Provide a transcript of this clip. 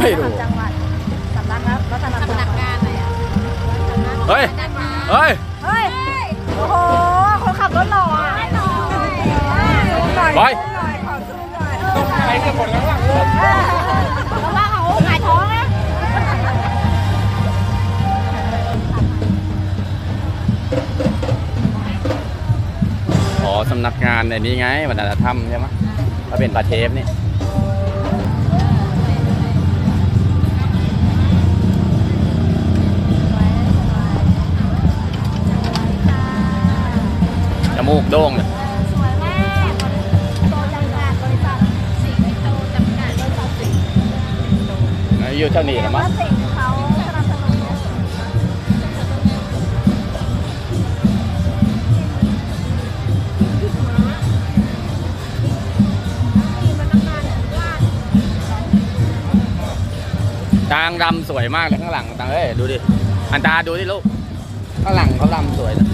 ไม่รู้ จังหวัดสำนักวัฒนธรรมสำนักงานอะไรอะเฮ้ย ด้านมาเฮ้ยเฮ้ย โอ้โห คนขับรถหล่ออะไม่ต่อไปหน่อยขอซูมหน่อยใครจะหมดแล้วหลังรถเพราะว่าเขาหงายท้องนะอ๋อสำนักงานในนี้ไงวัฒนธรรมใช่ไหมถ้าเป็นประเทศนี่ มูกโด่งเลยสวยมากโตจำกัดบริษัทสิงโตจำกัดบริษัทสิงห์อยู่เท่านี้แต่แล้วว่ามั้งสิงห์เขาสนับสนุนเนี่ยจางดำสวยมากเลยข้างหลังตังเอ้ยดูดิ อันตาดูดิลูก ข้างหลังเขาดำสวยนะ